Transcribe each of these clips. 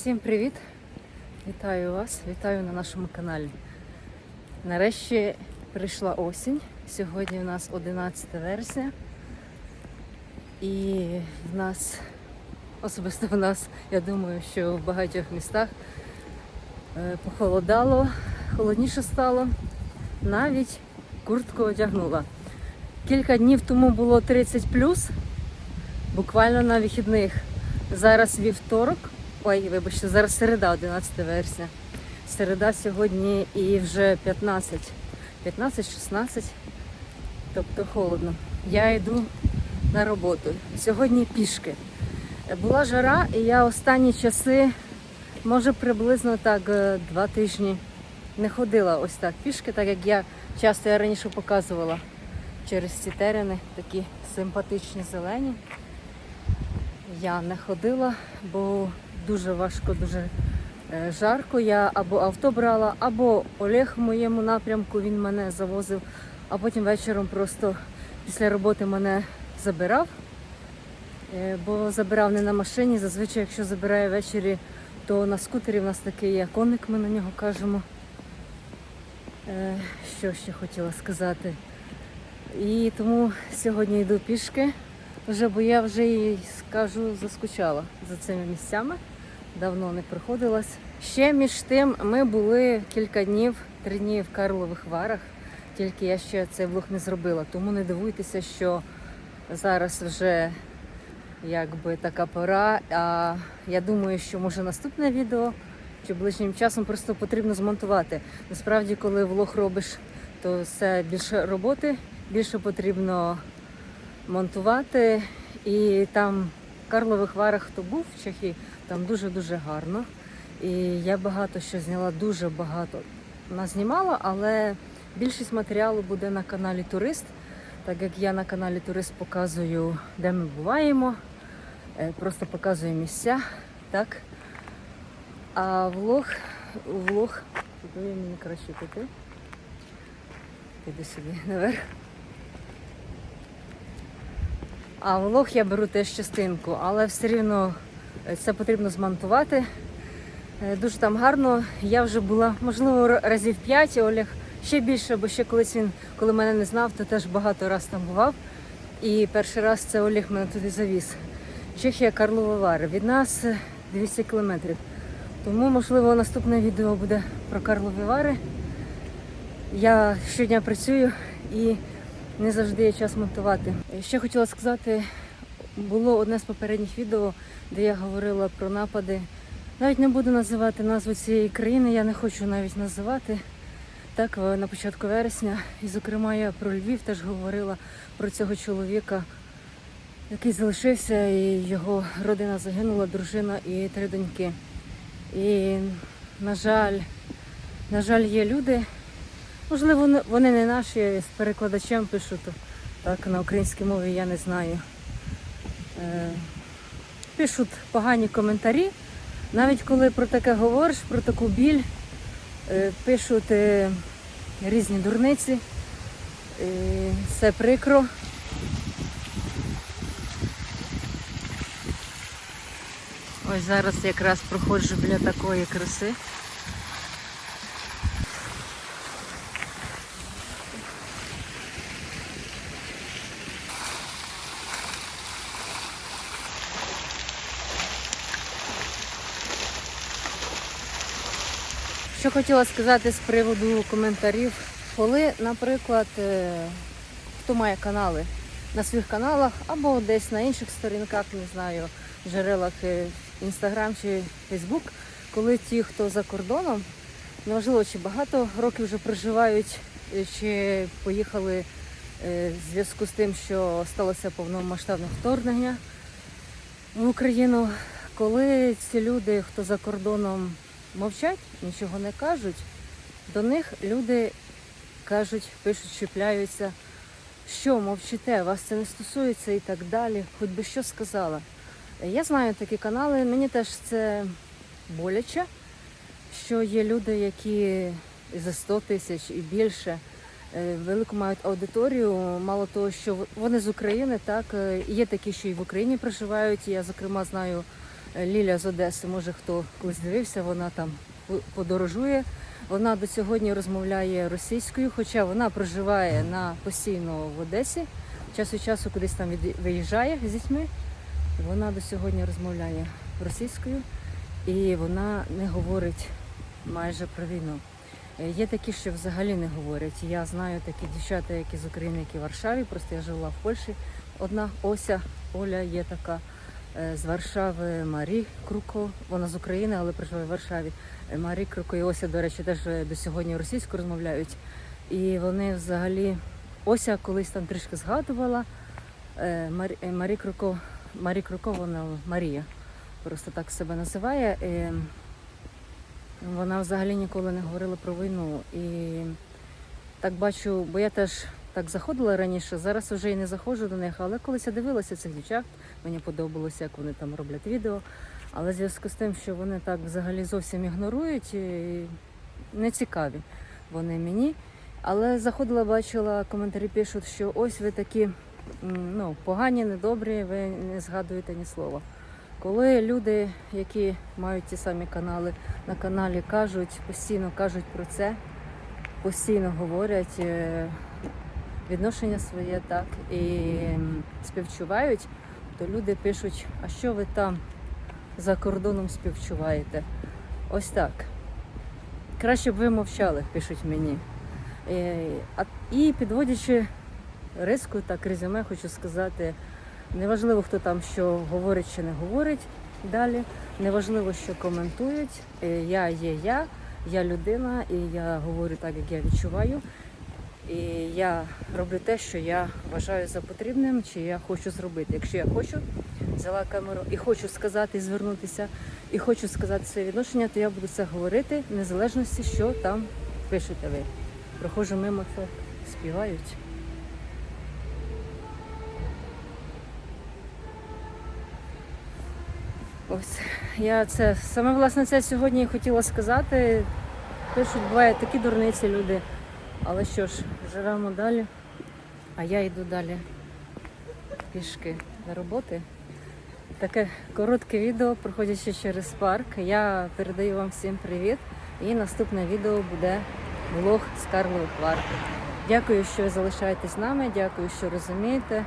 Всім привіт! Вітаю вас, вітаю на нашому каналі. Нарешті прийшла осінь. Сьогодні у нас 11 вересня. І в нас, особисто в нас, я думаю, що в багатьох містах е, похолодало, холодніше стало. Навіть куртку одягнула. Кілька днів тому було 30 буквально на вихідних. Зараз вівторок. Ой, вибачте, зараз середа, 11 вересня. Середа сьогодні і вже 15. 15-16. Тобто холодно. Я йду на роботу. Сьогодні пішки. Була жара, і я останні часи, може приблизно так е, два тижні не ходила ось так пішки, так як я часто я раніше показувала через ці терени, такі симпатичні зелені. Я не ходила, бо дуже важко, дуже е, жарко. Я або авто брала, або Олег в моєму напрямку він мене завозив, а потім вечором просто після роботи мене забирав. Е, Бо забирав не на машині. Зазвичай, якщо забирає ввечері, то на скутері в нас такий є ми на нього кажемо. Е, Що ще хотіла сказати? І тому сьогодні йду пішки, вже, бо я вже і скажу, заскучала за цими місцями. Давно не приходилась. Ще між тим ми були кілька днів, три дні в Карлових Варах, тільки я ще цей влог не зробила. Тому не дивуйтеся, що зараз вже якби така пора. А я думаю, що може наступне відео чи ближнім часом просто потрібно змонтувати. Насправді, коли влог робиш, то все більше роботи, більше потрібно монтувати. І там в Карлових Варах, хто був в Чехії, там дуже-дуже гарно. І я багато що зняла, дуже багато назнімала, але більшість матеріалу буде на каналі Турист, так як я на каналі Турист показую, де ми буваємо, е, просто показую місця. Так. А влог, влог, куди мені краще піти? Піду собі наверх. А влог я беру теж частинку, але все рівно е, це потрібно змонтувати. Е, Дуже там гарно. Я вже була, можливо, разів п'ять, Олег ще більше, бо ще колись він, коли мене не знав, то теж багато раз там бував. І перший раз це Олег мене туди завіз. Чехія Карлова Вари. Від нас е, 200 кілометрів. Тому, можливо, наступне відео буде про Карлові Вари. Я щодня працюю і не завжди є час монтувати. Ще хотіла сказати, було одне з попередніх відео, де я говорила про напади. Навіть не буду називати назву цієї країни, я не хочу навіть називати. Так, е, на початку вересня. І, зокрема, я про Львів теж говорила про цього чоловіка, який залишився, і його родина загинула, дружина і три доньки. І, на жаль, на жаль, є люди, можливо, вони не наші, я з перекладачем пишу, то так на українській мові я не знаю. Е, Пишуть погані коментарі. Навіть коли про таке говориш, про таку біль, е, пишуть е, різні дурниці. Це прикро. Ось зараз якраз проходжу біля такої краси. Що хотіла сказати з приводу коментарів, коли, наприклад, е, хто має канали на своїх каналах або десь на інших сторінках, не знаю, джерелах Інстаграм чи Фейсбук, коли ті, хто за кордоном, неважливо, чи багато років вже проживають, е, чи поїхали е, в зв'язку з тим, що сталося повномасштабне вторгнення в Україну, коли ці люди, хто за кордоном мовчать, нічого не кажуть, до них люди кажуть, пишуть, чіпляються, що мовчите, вас це не стосується і так далі, хоч би що сказала. Я знаю такі канали, мені теж це боляче, що є люди, які за 100 тисяч і більше е, велику мають аудиторію. Мало того, що вони з України, так е, є такі, що і в Україні проживають. Я зокрема знаю Ліля з Одеси, може хто колись дивився, вона там подорожує. Вона до сьогодні розмовляє російською, хоча вона проживає на постійно в Одесі. Час від часу кудись там виїжджає з дітьми. Вона до сьогодні розмовляє російською і вона не говорить майже про війну. Е, Є такі, що взагалі не говорять. Я знаю такі дівчата, які з України, які в Варшаві. Просто я жила в Польщі. Одна Ося Оля є така з Варшави Марі Круко. Вона з України, але проживає в Варшаві. Е, Марі Круко і Ося, до речі, теж е, до сьогодні російською розмовляють. І вони взагалі Ося колись там трішки згадувала. Е, Марі, е, Марі Круко, Марі Круко, вона Марія, просто так себе називає. Е, Вона взагалі ніколи не говорила про війну. І так бачу, бо я теж так заходила раніше, зараз вже і не заходжу до них, але колись я дивилася цих дівчат, мені подобалося, як вони там роблять відео. Але в зв'язку з тим, що вони так взагалі зовсім ігнорують, і не цікаві вони мені. Але заходила, бачила, коментарі пишуть, що ось ви такі ну, погані, недобрі, ви не згадуєте ні слова. Коли люди, які мають ті самі канали на каналі, кажуть, постійно кажуть про це, постійно говорять е, відношення своє так і співчувають, то люди пишуть, а що ви там за кордоном співчуваєте? Ось так. Краще б ви мовчали, пишуть мені. Е, І підводячи риску, так резюме, хочу сказати, неважливо, хто там що говорить чи не говорить далі, неважливо, що коментують. Е, Я є я, я людина, і я говорю так, як я відчуваю. І я роблю те, що я вважаю за потрібним, чи я хочу зробити. Якщо я хочу, взяла камеру і хочу сказати, звернутися, і хочу сказати своє відношення, то я буду це говорити, в незалежності, що там пишете ви. Проходжу мимо, це співають. Ось я це саме власне це сьогодні і хотіла сказати. Пишуть, буває такі дурниці люди. Але що ж, живемо далі, а я йду далі пішки до роботи. Таке коротке відео, проходячи через парк. Я передаю вам всім привіт. І наступне відео буде влог з Карлових Вар. Дякую, що залишаєтесь з нами, дякую, що розумієте.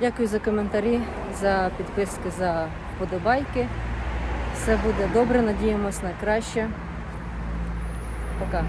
Дякую за коментарі, за підписки, за вподобайки. Все буде добре, надіємось на краще. Пока.